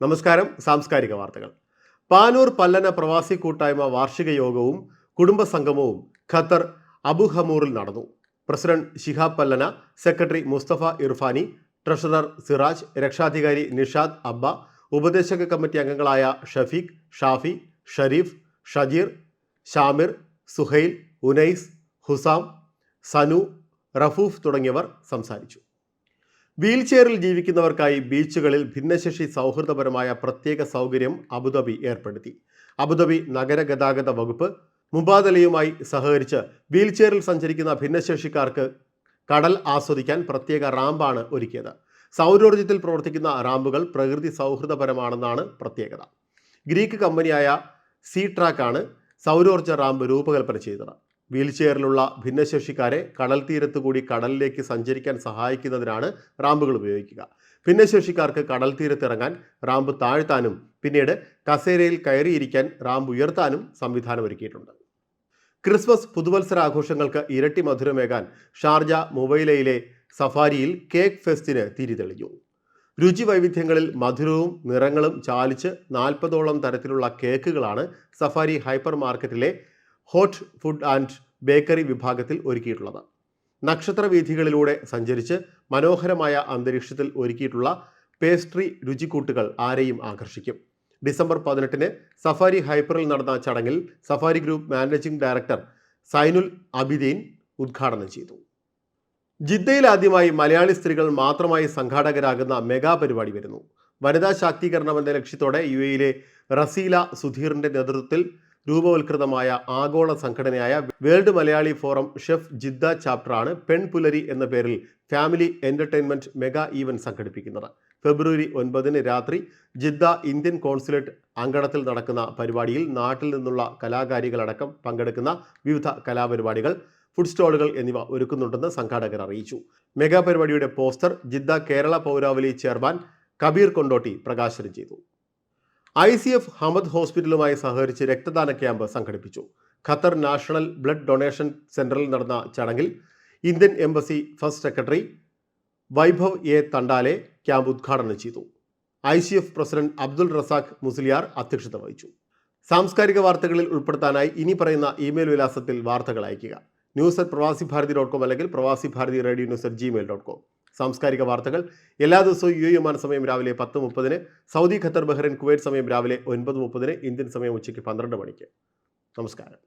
നമസ്കാരം സാംസ്കാരിക വാർത്തകൾ. പാനൂർ പല്ലന പ്രവാസി കൂട്ടായ്മ വാർഷിക യോഗവും കുടുംബ സംഗമവും ഖത്തർ അബുഹമൂറിൽ നടന്നു. President Shihab Pallana secretary Musthafa Irfani treasurer Siraj രക്ഷാധികാരി നിഷാദ് അബ്ബ ഉപദേശക കമ്മിറ്റി അംഗങ്ങളായ ഷഫീഖ് ഷാഫി ഷരീഫ് ഷജീർ ഷാമിർ സുഹൈൽ ഉനൈസ് ഹുസാം സനു റഫൂഫ് തുടങ്ങിയവർ സംസാരിച്ചു. വീൽ ചെയറിൽ ജീവിക്കുന്നവർക്കായി ബീച്ചുകളിൽ ഭിന്നശേഷി സൗഹൃദപരമായ പ്രത്യേക സൗകര്യം അബുദാബി ഏർപ്പെടുത്തി. അബുദാബി നഗരഗതാഗത വകുപ്പ് മുബാദലയുമായി സഹകരിച്ച് വീൽ ചെയറിൽ സഞ്ചരിക്കുന്ന ഭിന്നശേഷിക്കാർക്ക് കടൽ ആസ്വദിക്കാൻ പ്രത്യേക റാമ്പാണ് ഒരുക്കിയത്. സൗരോർജത്തിൽ പ്രവർത്തിക്കുന്ന റാമ്പുകൾ പ്രകൃതി സൗഹൃദപരമാണെന്നാണ് പ്രത്യേകത. ഗ്രീക്ക് കമ്പനിയായ സീ ട്രാക്കാണ് സൗരോർജ റാമ്പ് രൂപകൽപ്പന ചെയ്തത്. വീൽ ചെയറിലുള്ള ഭിന്നശേഷിക്കാരെ കടൽ തീരത്ത് കൂടി കടലിലേക്ക് സഞ്ചരിക്കാൻ സഹായിക്കുന്നതിനാണ് റാമ്പുകൾ ഉപയോഗിക്കുക. ഭിന്നശേഷിക്കാർക്ക് കടൽ തീരത്തിറങ്ങാൻ റാമ്പ് താഴ്ത്താനും പിന്നീട് കസേരയിൽ കയറിയിരിക്കാൻ റാമ്പ് ഉയർത്താനും സംവിധാനം ഒരുക്കിയിട്ടുണ്ട്. ക്രിസ്മസ് പുതുവത്സര ആഘോഷങ്ങൾക്ക് ഇരട്ടി മധുരമേകാൻ ഷാർജ മൊബൈലയിലെ സഫാരിയിൽ കേക്ക് ഫെസ്റ്റിന് തിരി തെളിഞ്ഞു. രുചി വൈവിധ്യങ്ങളിൽ മധുരവും നിറങ്ങളും ചാലിച്ച് നാൽപ്പതോളം തരത്തിലുള്ള കേക്കുകളാണ് സഫാരി ഹൈപ്പർ മാർക്കറ്റിലെ ഹോട്ട് ഫുഡ് ആൻഡ് ബേക്കറി വിഭാഗത്തിൽ ഒരുക്കിയിട്ടുള്ളത്. നക്ഷത്ര വീഥികളിലൂടെ സഞ്ചരിച്ച് മനോഹരമായ അന്തരീക്ഷത്തിൽ ഒരുക്കിയിട്ടുള്ള പേസ്ട്രി രുചിക്കൂട്ടുകൾ ആരെയും ആകർഷിക്കും. ഡിസംബർ പതിനെട്ടിന് സഫാരി ഹൈപ്പറിൽ നടന്ന ചടങ്ങിൽ Safari group managing director Zainul Abideen ഉദ്ഘാടനം ചെയ്തു. ജിദ്ദയിൽ ആദ്യമായി മലയാളി സ്ത്രീകൾ മാത്രമായി സംഘാടകരാകുന്ന മെഗാ പരിപാടി വരുന്നു. വനിതാ ശാക്തീകരണമെന്ന ലക്ഷ്യത്തോടെ യു എയിലെ റസീല സുധീറിന്റെ നേതൃത്വത്തിൽ രൂപവൽകൃതമായ ആഗോള സംഘടനയായ World Malayali Forum chef Jeddah ചാപ്റ്ററാണ് പെൺപുലരി എന്ന പേരിൽ ഫാമിലി എന്റർടൈൻമെന്റ് മെഗാ ഈവന്റ് സംഘടിപ്പിക്കുന്നത്. ഫെബ്രുവരി ഒൻപതിന് രാത്രി ജിദ്ദ ഇന്ത്യൻ കോൺസുലേറ്റ് അങ്കണത്തിൽ നടക്കുന്ന പരിപാടിയിൽ നാട്ടിൽ നിന്നുള്ള കലാകാരികളടക്കം പങ്കെടുക്കുന്ന വിവിധ കലാപരിപാടികൾ ഫുഡ് സ്റ്റോളുകൾ എന്നിവ ഒരുക്കുന്നുണ്ടെന്ന് സംഘാടകർ അറിയിച്ചു. മെഗാ പരിപാടിയുടെ പോസ്റ്റർ ജിദ്ദ കേരള പൗരാവലി ചെയർമാൻ കബീർ കൊണ്ടോട്ടി പ്രകാശനം ചെയ്തു. ഐ സി എഫ് ഹമദ് ഹോസ്പിറ്റലുമായി സഹകരിച്ച് രക്തദാന ക്യാമ്പ് സംഘടിപ്പിച്ചു. ഖത്തർ നാഷണൽ ബ്ലഡ് ഡൊണേഷൻ സെന്ററിൽ നടന്ന ചടങ്ങിൽ Indian embassy first secretary Vaibhav A Tandale camp ഉദ്ഘാടനം ചെയ്തു. I C F president Abdul Razak Musliyar അധ്യക്ഷത വഹിച്ചു. സാംസ്കാരിക വാർത്തകളിൽ ഉൾപ്പെടുത്താനായി ഇനി പറയുന്ന ഇമെയിൽ വിലാസത്തിൽ വാർത്തകൾ അയയ്ക്കുക. ന്യൂസ് അറ്റ് പ്രവാസി ഭാരതി ഡോട്ട് കോം അല്ലെങ്കിൽ Pravasi Bharathi radio news at Gmail dot com. സാംസ്കാരിക വാർത്തകൾ. എല്ലാ ദിവസവും യു എമാൻ സമയം രാവിലെ പത്ത് മുപ്പതിന് സൗദി ഖത്തർ ബഹ്റൈൻ കുവൈറ്റ് സമയം രാവിലെ ഒൻപത് മുപ്പതിന് ഇന്ത്യൻ സമയം ഉച്ചയ്ക്ക് പന്ത്രണ്ട് മണിക്ക്. നമസ്കാരം.